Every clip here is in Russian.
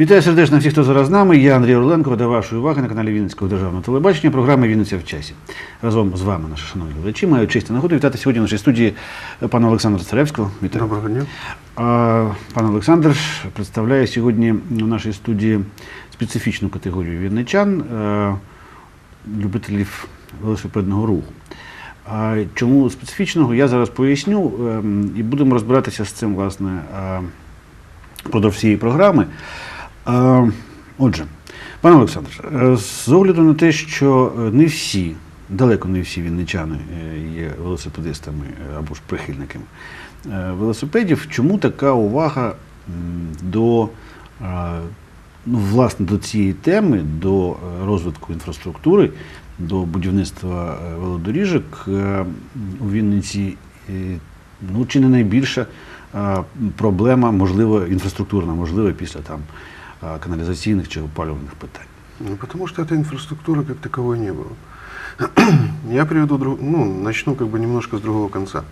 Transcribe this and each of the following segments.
Вітаю сердечно всіх, хто зараз з нами. Я Андрій Орленко. До вашої уваги на каналі Вінницького державного телебачення. Програма Вінниця в часі. Разом з вами, наші шановні глядачі, маю честь нагоду вітати сьогодні в нашій студії пана Олександра Царевського. Вітаю. Доброго дня. Пан Олександр представляє сьогодні в нашій студії специфічну категорію вінничан, е, любителів велосипедного руху. А чому специфічного, я зараз поясню ем, і будемо розбиратися з цим, власне, е, впродовж всієї програми. Отже, пане Олександр, е, з огляду на те, що е, не всі, далеко не всі вінничани е, є велосипедистами або ж прихильниками велосипедів, чому така увага до, ну, власне, до цієї теми, до розвитку інфраструктури, до будівництва велодоріжок у Вінниці, ну, чи не найбільша проблема, можливо, інфраструктурна, можливо, після там е, каналізаційних чи опалювальних питань. Ну, потому что этой инфраструктуры как таковой не было. Я приведу, ну, начну как бы немножко с другого конца.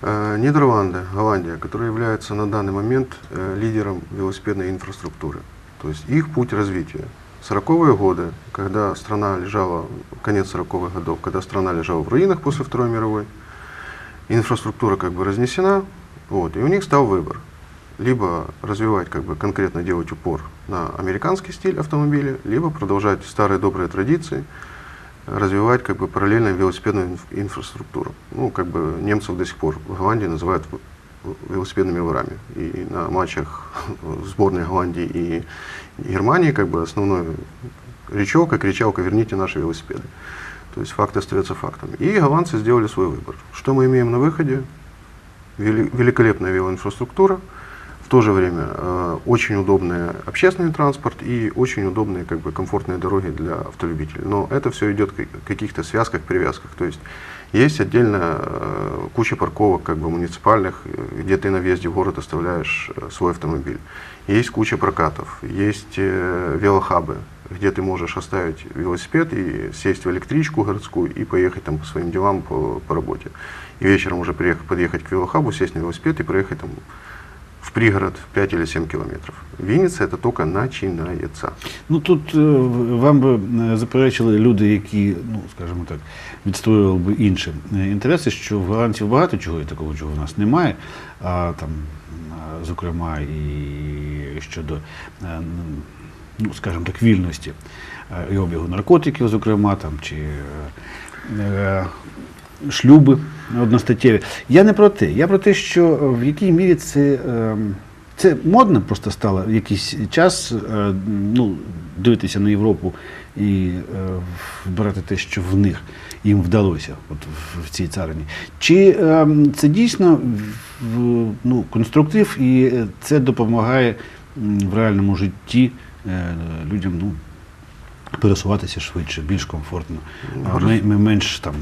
Э, Нидерланды, Голландия, которая является на данный момент э, лидером велосипедной инфраструктуры. То есть их путь развития. 40-е годы, когда страна лежала, конец 40-х годов, когда страна лежала в руинах после Второй мировой, инфраструктура как бы разнесена, вот, и у них стал выбор. Либо развивать, как бы конкретно делать упор на американский стиль автомобиля, либо продолжать старые добрые традиции, развивать как бы параллельно велосипедную инф- инфраструктуру. Ну, как бы немцев до сих пор в Голландии называют велосипедными ворами. И на матчах сборной Голландии и Германии как бы основной речевка, кричалка «верните наши велосипеды». То есть факт остается фактом. И голландцы сделали свой выбор. Что мы имеем на выходе? Вели- великолепная велоинфраструктура, то же время э, очень удобный общественный транспорт и очень удобные как бы, комфортные дороги для автолюбителей. Но это все идет в каких-то связках, привязках. То есть есть отдельно э, куча парковок как бы, муниципальных, э, где ты на въезде в город оставляешь э, свой автомобиль. Есть куча прокатов, есть э, велохабы, где ты можешь оставить велосипед и сесть в электричку городскую и поехать там по своим делам по, по работе. И вечером уже приехать, подъехать к велохабу, сесть на велосипед и проехать там в пригород 5 или 7 километров. Винница это только начинается. Ну тут е, вам би е, заперечили люди, які, ну скажімо так, відстоювали би інші е, інтереси, що в голландців багато чого є такого, чого в нас немає. А там, зокрема, і щодо, е, ну скажімо так, вільності е, і обігу наркотиків, зокрема, там чи. Шлюби одностаттєві. Я не про те. Я про те, що в якій мірі це, ем, це модно просто стало в якийсь час е, ну, дивитися на Європу і е, вбирати те, що в них їм вдалося от в, цій царині. Чи ем, це дійсно ну, конструктив і е, це допомагає в реальному житті людям ну, пересуватися швидше, більш комфортно, а ме- ме- менш там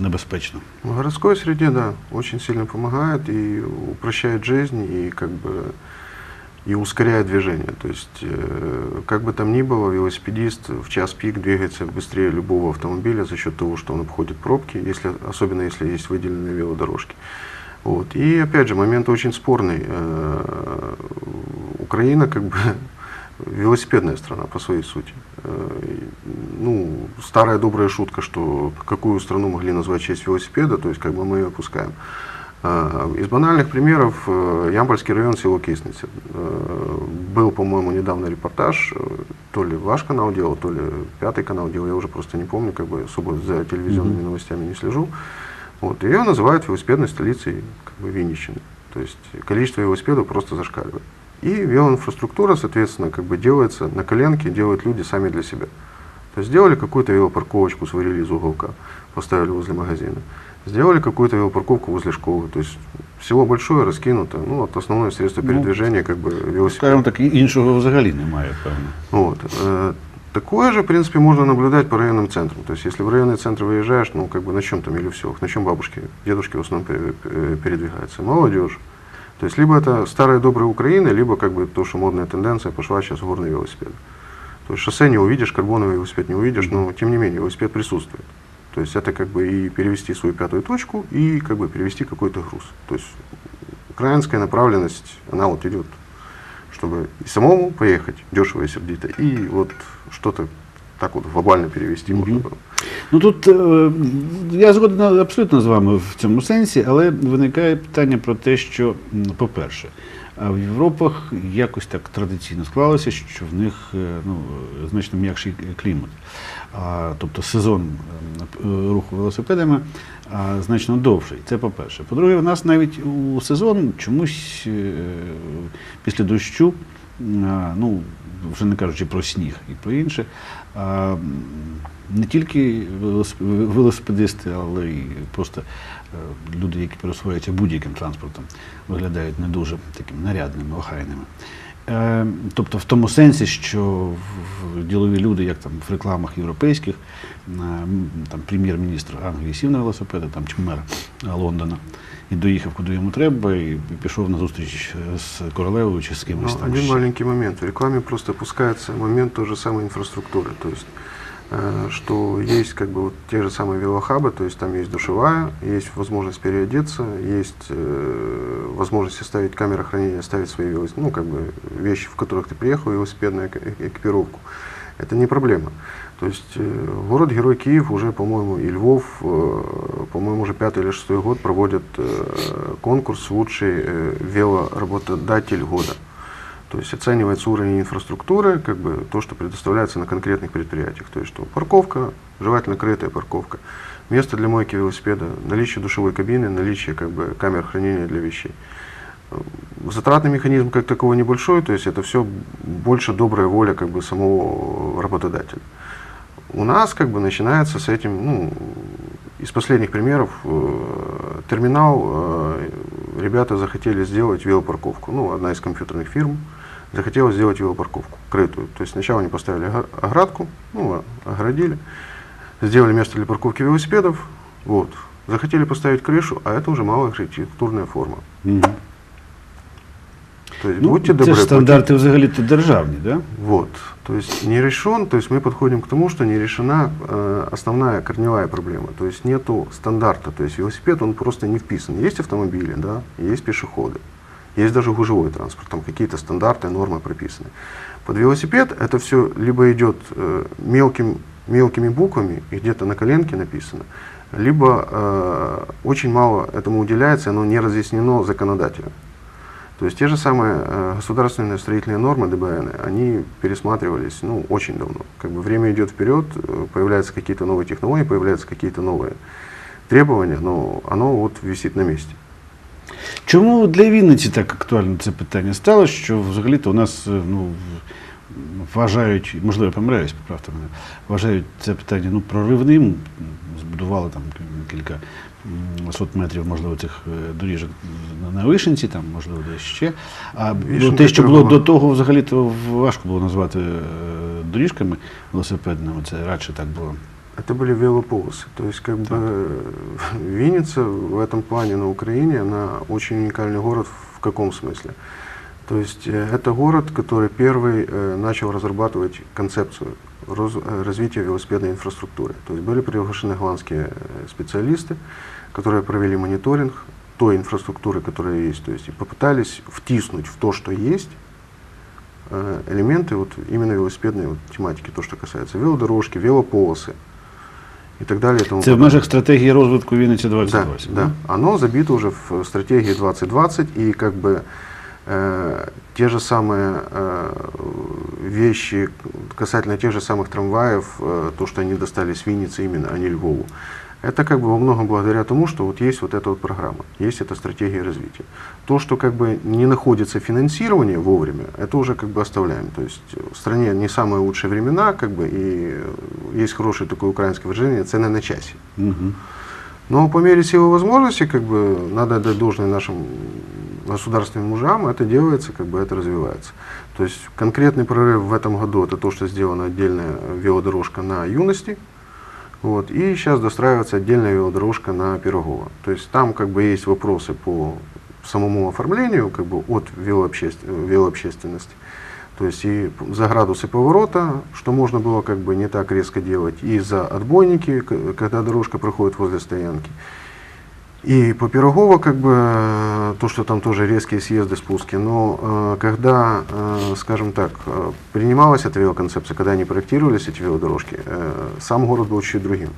небезпечно? В городской среде, да, очень сильно помогает и упрощает жизнь, и как бы и ускоряет движение. То есть, э, как бы там ни было, велосипедист в час пик двигается быстрее любого автомобиля за счет того, что он обходит пробки, если, особенно если есть выделенные велодорожки. Вот. И опять же, момент очень спорный. Э, Украина как бы велосипедная страна по своей сути. Э, Ну, старая добрая шутка, что какую страну могли назвать в честь велосипеда, то есть как бы мы ее опускаем. А, Из банальных примеров э, Ямпольский район, село Кисница. Э, Был, по-моему, недавно репортаж, э, то ли ваш канал делал, то ли пятый канал делал, я уже просто не помню, как бы особо за телевизионными новостями не слежу. Вот. Ее называют велосипедной столицей как бы, Винниччины. То есть количество велосипедов просто зашкаливает. И велоинфраструктура, соответственно, как бы делается на коленке, делают люди сами для себя. То есть сделали какую-то велопарковочку, сварили из уголка, поставили возле магазина. Сделали какую-то велопарковку возле школы. То есть село большое, раскинуто. Ну, вот основное средство Ну, передвижения, как бы велосипед. Скажімо так, і- іншого взагалі немає, певно. Вот. э, Такое же, в принципе, можно наблюдать по районным центрам. То есть, если в районный центр выезжаешь, ну, как бы на чем там или все, на чем бабушки, дедушки в основном пере- э, передвигаются. Молодежь. то есть, либо это старая добрая Украина, либо как бы то, что модная тенденция пошла сейчас в горный велосипед. То есть, шоссе не увидишь, карбоновый велосипед не увидишь, но тем не менее велосипед присутствует. То есть, это как бы и перевести свою пятую точку, и как бы перевести какой-то груз. То есть, украинская направленность, она вот идет чтобы и самому поехать дешево и сердито, и вот что-то так вот глобально перевести Мгм. можно было. Ну тут е, я згоден абсолютно з вами в цьому сенсі, але виникає питання про те, що, по-перше, в Європах якось так традиційно склалося, що в них е, ну, значно м'якший клімат. А, тобто сезон е, руху велосипедами а, значно довший. Це по-перше. По-друге, в нас навіть у сезон чомусь після дощу, ну, вже не кажучи про сніг і про інше, не тільки велосипедисти, але й просто е, люди, які пересуваються будь-яким транспортом, виглядають не дуже такими нарядними, охайними. Е, Тобто в тому сенсі, що в- в ділові люди, як там в рекламах європейських, е, м, там прем'єр-міністр Англії сів на велосипеди, там чи мер е, Лондона, і доїхав куди йому треба, і пішов на зустріч е, з королевою чи з кимось Но там. один ще. маленький момент. В рекламе просто опускается момент той же самой инфраструктуры. То есть, э, что есть как бы вот те же самые велохабы, то есть там есть душевая, есть возможность переодеться, есть э, возможность оставить камеры хранения, оставить свои ну, как бы вещи, в которых ты приехал, велосипедную эк- экипировку. Это не проблема. То есть э, город-герой Киев уже, по-моему, и Львов, э, по-моему, уже пятый или шестой год проводят э, конкурс «Лучший велоработодатель года». То есть оценивается уровень инфраструктуры, как бы то, что предоставляется на конкретных предприятиях. То есть что парковка, желательно крытая парковка, место для мойки велосипеда, наличие душевой кабины, наличие как бы камер хранения для вещей. Э, Затратный механизм как таковой небольшой, то есть это все больше добрая воля как бы самого работодателя. У нас как бы начинается с этим, ну, из последних примеров, э, терминал, э, ребята захотели сделать велопарковку, ну, одна из компьютерных фирм захотела сделать велопарковку, крытую. То есть сначала они поставили оградку, ну, оградили, сделали место для парковки велосипедов, вот. Захотели поставить крышу, а это уже малая архитектурная форма. Мгм. То есть Ну, будьте це добры, ж будьте стандарти взагалі-то державні, да? Вот. То есть не решен, то есть мы подходим к тому, что не решена э, основная корневая проблема. То есть нету стандарта. То есть велосипед, он просто не вписан. Есть автомобили, да, есть пешеходы, есть даже гужевой транспорт, там какие-то стандарты, нормы прописаны. Под велосипед это все либо идет э, мелким, мелкими буквами и где-то на коленке написано, либо э, очень мало этому уделяется, оно не разъяснено законодателем. То есть те же самые э, государственные строительные нормы ДБН, они пересматривались ну, очень давно. Как бы время идет вперед, э, появляются какие-то новые технологии, появляются какие-то новые требования, но оно вот висит на месте. Чому для Вінниці так актуально це питання стало, що взагалі-то у нас е, ну, в- вважають, можливо, я помиляюсь, поправте мене, вважають це питання ну, проривним, М, збудували там кілька м, сот метрів, можливо, цих е, доріжок на- на Вишенці, там, можливо, десь ще. А ну, Вишенка те, що було Пирогова. до того, взагалі-то важко було назвати е, доріжками велосипедними, це радше так було. Это были велополосы. То есть как бы э, Винница в этом плане на Украине, она очень уникальный город в каком смысле? То есть э, это город, который первый э, начал разрабатывать концепцию роз- э, развития велосипедной инфраструктуры. То есть были приглашены голландские э, специалисты, которые провели мониторинг той инфраструктуры, которая есть. То есть и попытались втиснуть в то, что есть, э, элементы вот именно велосипедной вот тематики, то, что касается велодорожки, велополосы и так далее. и тому Це в подобное. межах стратегії розвитку Вінниці Да, 2020. да. Оно забито уже в стратегии 2020, и как бы э, те же самые э, вещи касательно тех же самых трамваев, э, то, что они достались Виннице именно, а не Львову, это как бы во многом благодаря тому, что вот есть вот эта вот программа, есть эта стратегия развития. То, что как бы не находится финансирование вовремя, это уже как бы оставляем. То есть в стране не самые лучшие времена, как бы, и э, есть хорошее такое украинское выражение «цены на часе». Угу. Но по мере силы возможности, как бы, надо отдать должное нашим государственным мужам, это делается, как бы это развивается. То есть конкретный прорыв в этом году это то, что сделана отдельная велодорожка на юности. Вот, и сейчас достраивается отдельная велодорожка на Пирогова. То есть там как бы есть вопросы по самому оформлению как бы от велообще- велообщественности. То есть и за градусы поворота, что можно было как бы не так резко делать, и за отбойники, когда дорожка проходит возле стоянки. И по Пирогово, как бы, э, то, что там тоже резкие съезды, спуски, но э, когда, э, скажем так, э, принималась эта велоконцепция, когда они проектировались, эти велодорожки, э, сам город был чуть другим.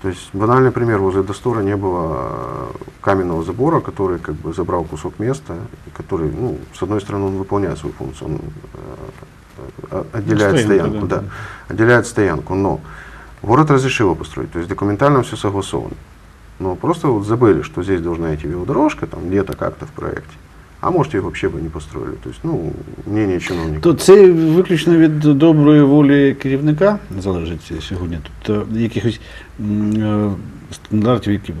То есть банальный пример, возле Достора не было э, каменного забора, который как бы забрал кусок места, который, ну, с одной стороны, он выполняет свою функцию, он э, отделяет Стоянка, стоянку, да. да, отделяет стоянку, но город разрешил его построить, то есть документально все согласовано. Но просто вот забыли, что здесь должна идти велодорожка, там где-то как-то в проекте. А может, ее вообще бы не построили. То есть, ну, мнение чиновников. То це виключно від доброї волі керівника залежить сьогодні. Тобто якихось м, е, стандартів, які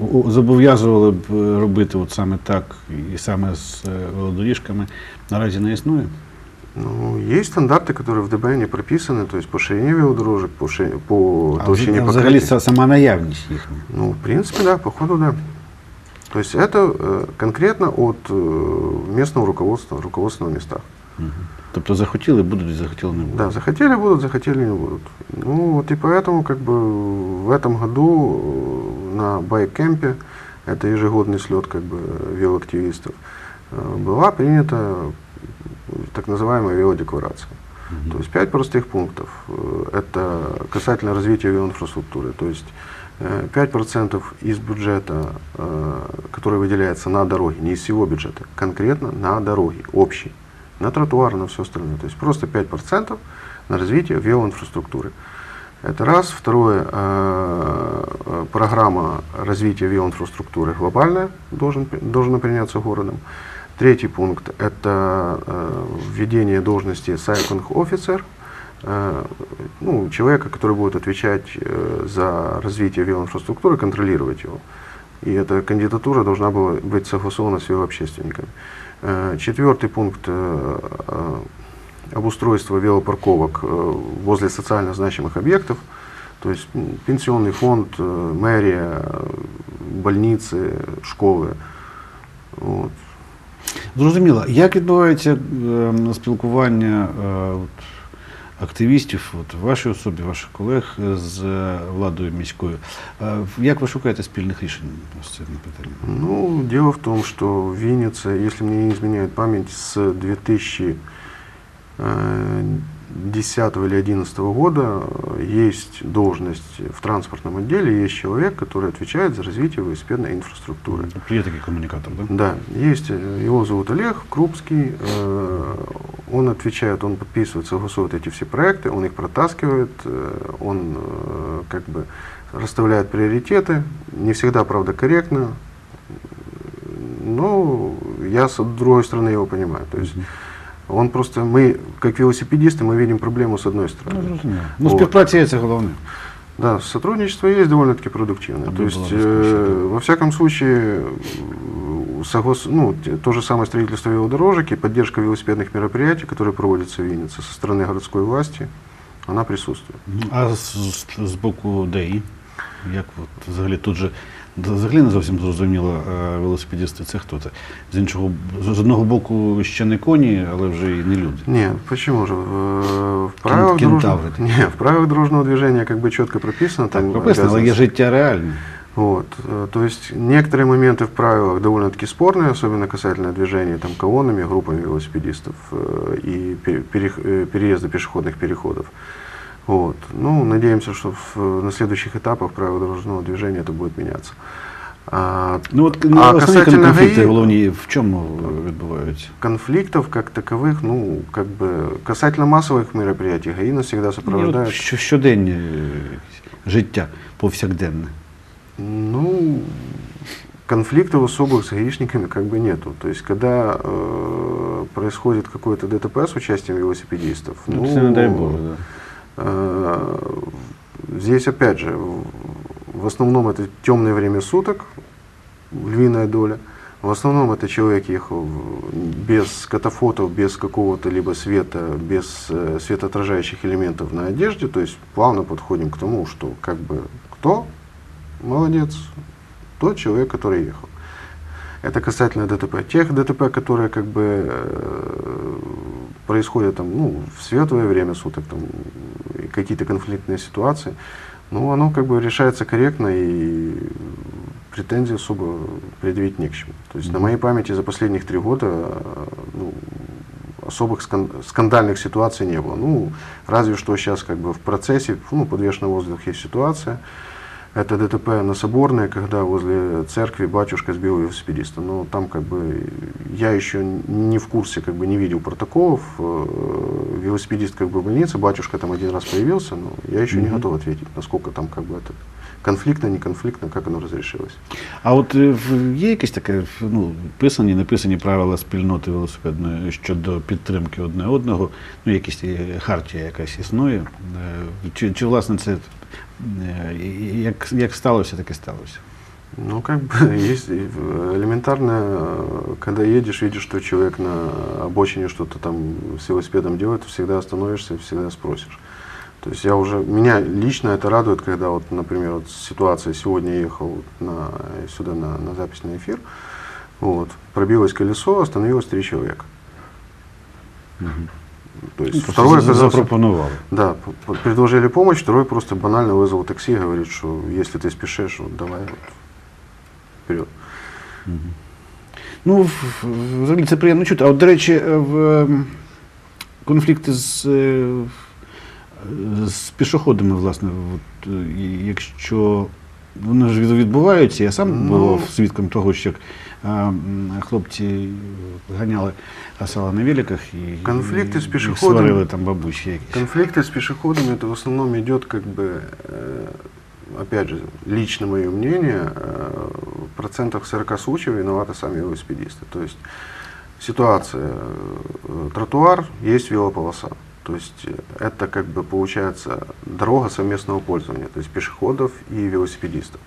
от о- зобов'язували б е, робити от саме так і саме з е, велодоріжками, наразі не існує. Ну, есть стандарты, которые в ДБН прописаны, то есть по ширине велодорожек, по, ши- по А толщине вз- а взагалі покрытия. са- сама наявність їхня. Ну, в принципе, да, походу, да. То есть это э, конкретно от э, местного руководства, руководства на местах. Мгм. Тобто захотіли, будуть, захотіли не будуть. Да, захотели будут, захотели не будут. Ну вот и поэтому как бы в этом году э, на байкемпе, это ежегодный слет как бы велоактивистов, э, была принята э, так называемая велодекларация. Мгм. То есть пять простых пунктов. Э, Это касательно развития велоинфраструктуры. То есть э, 5% из бюджета, э, который выделяется на дороги, не из всего бюджета, конкретно на дороги, общий, на тротуар, на все остальное. То есть просто 5% на развитие велоинфраструктуры. Это раз. Второе, э, э, программа развития велоинфраструктуры глобальная должен, должна приняться городом. Третий пункт – это э, введение должности сайклинг офицер, э, ну, человека, который будет отвечать э, за развитие велоинфраструктуры, контролировать его. И эта кандидатура должна была быть согласована с велообщественниками. Э, Четвертый пункт обустройство велопарковок возле социально значимых объектов, то есть пенсионный фонд, мэрия, больницы, школы. Вот. Зрозуміло, як відбувається е, спілкування е, от, активістів, от, в вашій особі, ваших колег е, з е, владою міською? Е, як ви шукаєте спільних рішень з цим питанням? Ну, дело в том, что Винница, если мне не изменяет память, с 2010 или 2011 года есть должность в транспортном отделе, есть человек, который отвечает за развитие велосипедной инфраструктуры. Такий комунікатор, так? Да, есть, э, его зовут Олег Крупский, э, он отвечает, он подписывает, согласует эти все проекты, он их протаскивает, э, он как бы расставляет приоритеты, не всегда, правда, корректно, но я с другой стороны его понимаю. То есть он просто, мы, как велосипедисты, мы видим проблему с одной Ну, стороны. зрозуміло. Ну, Вот. співпраця є це головне. Да, сотрудничество есть довольно-таки продуктивное. Оно То есть, было э, раскручено, да. во всяком случае, э, соглас... ну, те- то же самое строительство велодорожек и поддержка велосипедных мероприятий, которые проводятся в Виннице со стороны городской власти, она присутствует. А з, з, з боку ДАІ? Як от, взагалі тут же взагалі не зовсім зрозуміло, е, велосипедисти це хто це? З іншого з з одного боку ще не коні, але вже і не люди. Нет, почему же? В, в правилах, кентавры дорожного... такие. Не, в правилах дорожного движения как бы четко прописано. Так, там прописано, але є обязанности. життя реальне. Вот, э, то есть некоторые моменты в правилах довольно-таки спорные, особенно касательно движения там, колоннами, группами велосипедистов э, и пере- перех- э, переезда пешеходных переходов. Вот. Ну, надеемся, что в, на следующих этапах правил дорожного движения это будет меняться. А, Ну от А ну, основні касательно конфлікти ГАІ? головні в чому відбуваються? конфликтов как таковых, ну, как бы, касательно массовых мероприятий, ГАИ нас всегда Ні, от сопровождает. що- Щоденне е, життя повсякденне. Ну, конфликтов особых с гаишниками как бы нету. То есть, когда э, происходит какое-то ДТП с участием велосипедистов, Ну, це не дай Боже, да. э, здесь опять же, в- основном это темное время суток, львиная доля. В основном это человек ехал без катафотов, без какого-то либо света, без э, светоотражающих элементов на одежде. То есть плавно подходим к тому, что как бы кто молодец, тот человек, который ехал. Это касательно ДТП. Тех ДТП, которые как бы э, происходят там, ну, в светлое время суток, там, какие-то конфликтные ситуации, ну, оно как бы решается корректно и претензий особо предъявить не к чему. То есть на моей памяти за последних три года ну, особых скан- скандальных ситуаций не было. Ну, разве что сейчас как бы в процессе, ну, подвешенный воздух есть ситуация. Это ДТП на Соборной, когда возле церкви батюшка сбил велосипедиста. Но там как бы я еще не в курсе, как бы не видел протоколов. Э, Велосипедист как бы в больнице, батюшка там один раз появился, но я еще не Мгм. готов ответить, насколько там как бы это конфликтно, не конфликтно, как оно разрешилось. А от е, в- є якісь таке, ну, писані, неписані правила спільноти велосипедної щодо підтримки одне одного, ну, якісь е, хартія якась існує. Е, Чи, чи власне це е, і- як, як сталося, так і сталося? Ну, как бы есть э, элементарно, э, когда едешь, видишь, что человек на обочине что-то там с велосипедом делает, всегда остановишься и всегда спросишь. То есть я уже, меня лично это радует, когда вот, например, вот ситуация, сегодня я ехал на, сюда на, на запись на эфир, вот, пробилось колесо, остановилось три человека. То есть второй оказался- запропонували. да, предложили помощь, второй просто банально вызвал такси и говорит, что если ты спешишь, вот давай вот вперед. Ну, взагалі це приємно чути. А от, до речі, е, в ем, конфлікти з, е, з пішоходами, власне, от, е, якщо вони ж від- відбуваються, я сам Ну. був свідком того, що як е, м, хлопці ганяли асала на великах і, Конфлікти з і пішоходами. сварили там бабусі якісь. Конфликты с пешеходами это в основном идет как бы, э, опять же, лично мое мнение, э, в процентах 40 случаев виноваты сами велосипедисты. То есть ситуация, э, тротуар, есть велополоса. То есть э, это как бы получается дорога совместного пользования, то есть пешеходов и велосипедистов.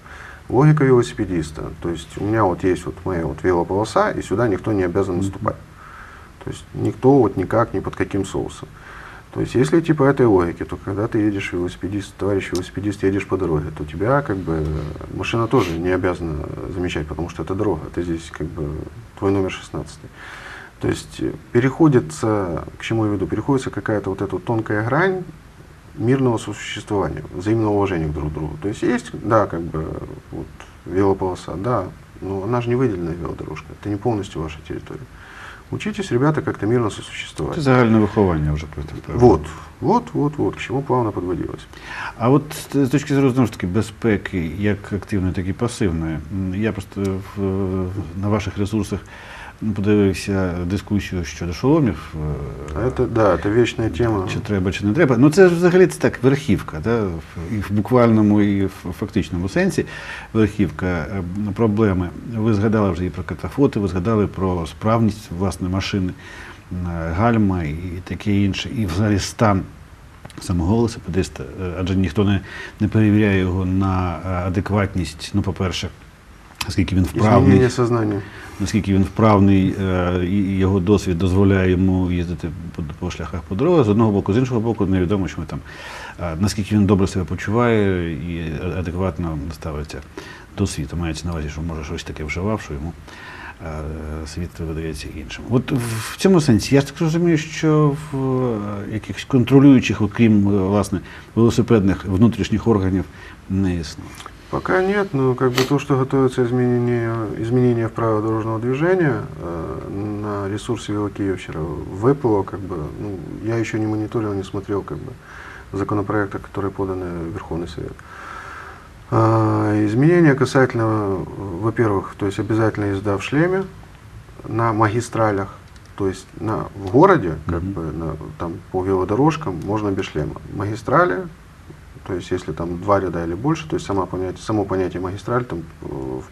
Логика велосипедиста, то есть у меня вот есть вот моя вот велополоса, и сюда никто не обязан наступать. То есть никто вот никак, ни под каким соусом. То есть если идти по этой логике, то когда ты едешь велосипедист, товарищ велосипедист, едешь по дороге, то тебя как бы машина тоже не обязана замечать, потому что это дорога, ты здесь как бы твой номер 16. То есть э, переходится, к чему я веду, переходится какая-то вот эта вот тонкая грань мирного сосуществования, взаимного уважения к друг другу. То есть есть, да, как бы вот велополоса, да, но она же не выделенная велодорожка, это не полностью ваша территория. Учитесь, ребята, как-то мирно сосуществовать. Це загальне виховання вже просто. Вот, вот, вот, вот, к чему плавно подводилось. А от з точки зору знову ж таки безпеки, як активної, так і пасивної, м, я просто в, на ваших ресурсах подивився дискусію щодо шоломів. е, Это, да, это вечная тема. Чи треба, чи не треба. Ну це ж взагалі це так, верхівка, да? і в буквальному, і в фактичному сенсі верхівка е, проблеми. Ви згадали вже і про катафоти, ви згадали про справність власне машини, е, гальма і таке інше, і взагалі стан самого велосипедиста, адже ніхто не, не перевіряє його на адекватність, ну, по-перше, наскільки він вправний Изменение сознания. наскільки він вправний е, і його досвід дозволяє йому їздити по, шляхах по дорогах. З одного боку, з іншого боку, невідомо, що ми там, е, наскільки він добре себе почуває і адекватно ставиться до світу. Мається на увазі, що може щось таке вживав, що йому е, світ видається іншим. От в цьому сенсі я так розумію, що в якихось контролюючих, окрім власне велосипедних внутрішніх органів, не існує. Пока нет, но как бы то, что готовится изменение, изменение в правила дорожного движения э, на ресурсе Велокиев вчера выпало, как бы, ну, я еще не мониторил, не смотрел как бы законопроекты, которые поданы в Верховный Совет. А, изменения касательно, э, во-первых, то есть обязательно езда в шлеме на магистралях, то есть на, в городе, как Мгм. бы на, там по велодорожкам можно без шлема. Магистрали, то есть если там два ряда или больше, то есть сама понятие, само понятие магистраль там э,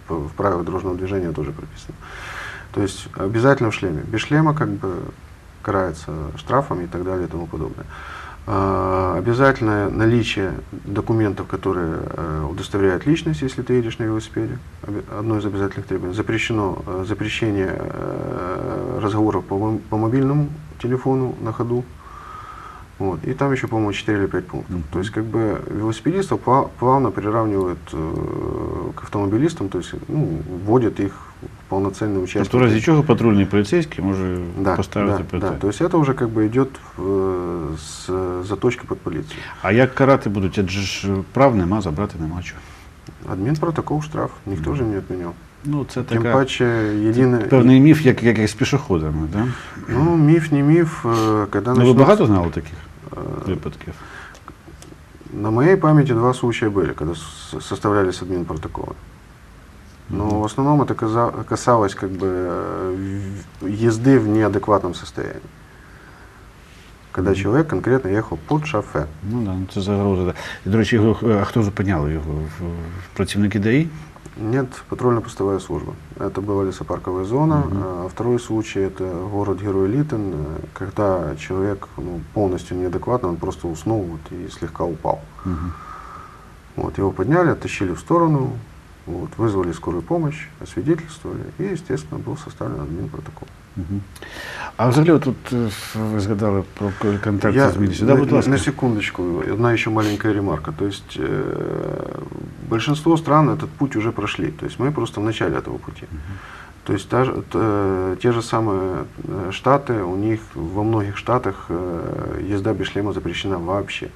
в, в правилах дорожного движения тоже прописано. То есть обязательно в шлеме. Без шлема как бы карается штрафом и так далее и тому подобное. А, Обязательное наличие документов, которые э, удостоверяют личность, если ты едешь на велосипеде. Одно из обязательных требований. Запрещено э, запрещение разговоров по, по мобильному телефону на ходу. Вот. И там еще, по-моему, 4 или 5 пунктов. Мгм. То есть, как бы велосипедистов пла- плавно приравнивают э, к автомобилистам, то есть, ну, вводят их в полноценные участники. Тобто, в разі чого патрульний поліцейський може Да, поставити да, да. ПТ. То есть это уже как бы идет в- с заточки под полицию. А як карати будуть? Адже ж прав нема, забрати нема чого. Адмінпротокол, штраф, ніхто ж не відміняв. Ну, це Тим така, паче, єдине, певний міф, як, як, як з пішоходами. Да? ну, міф не міф, е, коли Ну, ви начнуть- багато знали таких е, випадків? На моей памяти два случая были, когда с- составлялись админпротоколы. Но Мгм. в основном это каза- касалось как бы э, в- езды в неадекватном состоянии. Когда Мгм. человек конкретно ехал под шофе. Ну да, ну, це загроза. Да. І, до речі, його, а хто зупиняли його? В- в- Працівники ДАІ? Нет, патрульно-постовая служба. Это была лесопарковая зона. Мгм. А второй случай это город-герой Литен, э, когда человек ну, полностью неадекватно, он просто уснул вот, и слегка упал. Мгм. Вот, его подняли, оттащили в сторону, вот, вызвали скорую помощь, освидетельствовали, и, естественно, был составлен админпротокол. Мгм. А взагалі, тут е, ви згадали про к- контакти з міліцією. Да, на, будь ласка. на секундочку, одна еще маленькая ремарка. То есть э, большинство стран этот путь уже прошли. То есть мы просто в начале этого пути. То есть та же- т- э, те же самые э, штаты, у них во многих штатах э, езда без шлема запрещена вообще. Э,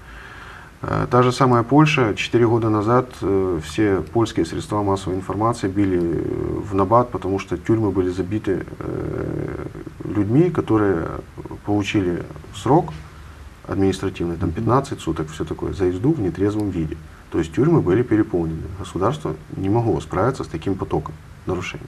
Та же самая Польша, 4 года назад э, все польские средства массовой информации били э, в набат, потому что тюрьмы были забиты э, людьми, которые получили срок административный, там 15 суток, все такое, за езду в нетрезвом виде. То есть тюрьмы были переполнены. Государство не могло справиться с таким потоком нарушений.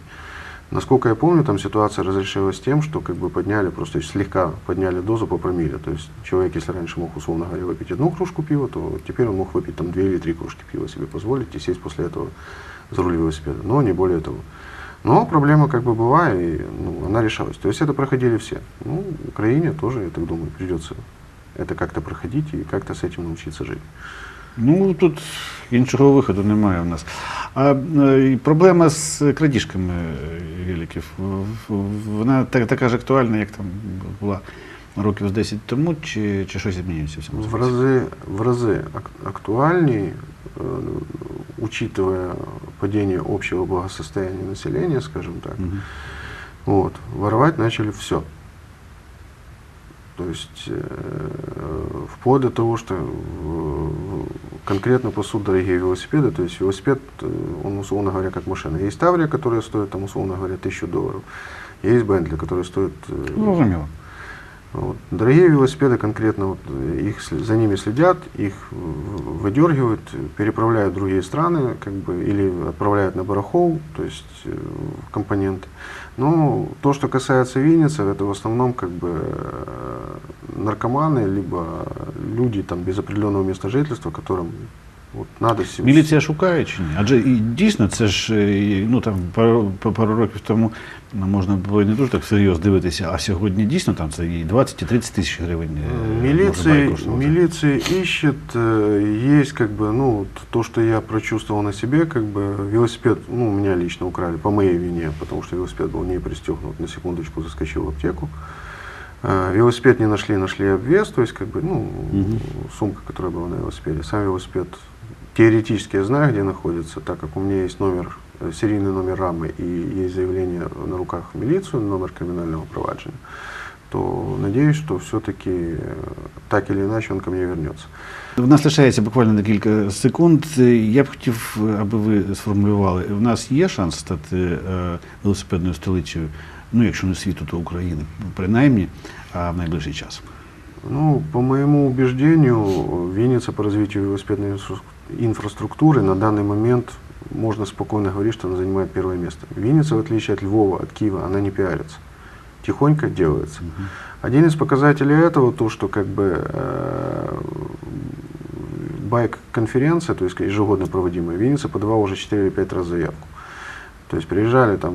Насколько я помню, там ситуация разрешилась тем, что как бы подняли, просто слегка подняли дозу по промилле. То есть человек, если раньше мог, условно говоря, выпить одну кружку пива, то теперь он мог выпить там две или три кружки пива себе позволить и сесть после этого за руль велосипеда. Но не более того. Но проблема как бы была, и ну, она решалась. То есть это проходили все. Ну, Украине тоже, я так думаю, придется это как-то проходить и как-то с этим научиться жить. Ну тут іншого виходу немає в нас. А е, і проблема з крадіжками е, великів, в- в- вона та- така ж актуальна, як там була років з 10 тому, чи, чи щось змінюється в цьому? В сенсі? разы, в разы ак- актуальней, э, учитывая падение общего благосостояния населения, скажем так, Мгм. вот, воровать начали все. То есть э, вплоть до того, что э, конкретно пасут дорогие велосипеды, то есть велосипед, э, он условно говоря как машина. Есть Таврия, которая стоит там условно говоря тысячу долларов, есть Бентли, который стоит Ну, Зрозуміло. Вот. Дорогие велосипеды конкретно вот, э, их за ними следят, их выдергивают, переправляют в другие страны, как бы или отправляют на барахол, то есть э, компоненты. Но то, что касается Винницы, это в основном как бы э, наркоманы, либо люди там без определенного места жительства, которым вот надо сего- Міліція шукає чи ні? Адже і дійсно це ж е, ну там пару, по- пару років тому ну, можна було і не дуже так серйозно дивитися, а сьогодні дійсно там це і 20, і 30 тисяч гривень. е, може Милиция, байк коштувати. милиция ищет, э, есть как бы, ну, вот то, что я прочувствовал на себе, как бы велосипед, ну, у меня лично украли по моей вине, потому что велосипед был не пристегнут, на секундочку заскочил в аптеку. Э, Велосипед не нашли, нашли обвес, то есть как бы, ну, Мгм. сумка, которая была на велосипеде. Сам велосипед теоретически я знаю, где находится, так как у меня есть номер, э, серийный номер рамы и есть заявление на руках в милицию, номер криминального проваджения, то надеюсь, что все-таки так или иначе он ко мне вернется. У нас лишається буквально декілька секунд. Я б хотів, аби ви сформулювали, у нас є шанс стати е, велосипедною столицею, ну якщо не світу, то України, принаймні, а в найближчий час. Ну, по моему убеждению, Винница по развитию велосипедной инфра- инфраструктуры на данный момент можно спокойно говорить, что она занимает первое место. Винница, в отличие от Львова, от Киева, она не пиарится. Тихонько делается. Один из показателей этого то, что как бы э, байк-конференция, то есть ежегодно проводимая, Винница подавала уже 4 или 5 раз заявку. То есть приезжали там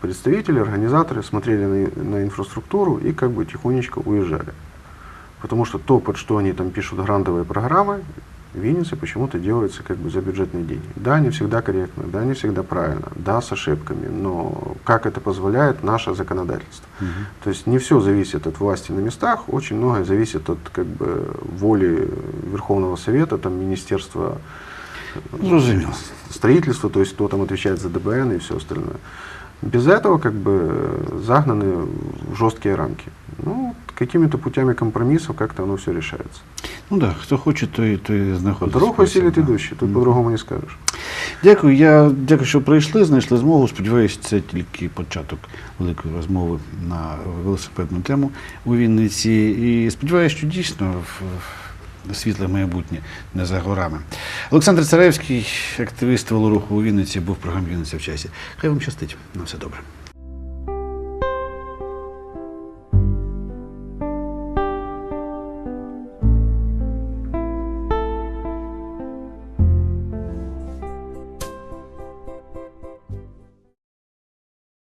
представители, организаторы, смотрели на, на инфраструктуру и как бы тихонечко уезжали. Потому что то, под что они там пишут грантовые программы, в Виннице почему-то делается как бы за бюджетные деньги. Да, не всегда корректно, да, не всегда правильно, да, с ошибками, но как это позволяет наше законодательство. То есть не все зависит от власти на местах, очень многое зависит от как бы воли Верховного Совета, там Министерства э, Зрозуміло. строительства, то есть кто там отвечает за ДБН и все остальное. Без этого как бы загнаны в жесткие рамки. Ну, какими-то путями компромиссов как-то оно все решается. Ну так, хто хоче, той, той знаходить. Дорогу осилит да. идущий, тут по-другому не скажешь. Дякую. Я дякую, що прийшли, знайшли змогу. Сподіваюся, це тільки початок великої розмови на велосипедну тему у Вінниці. І сподіваюся, що дійсно в- в світле майбутнє не за горами. Олександр Царевський, активіст велоруху у Вінниці, був в програмі Вінниця в часі. Хай вам щастить. На все добре.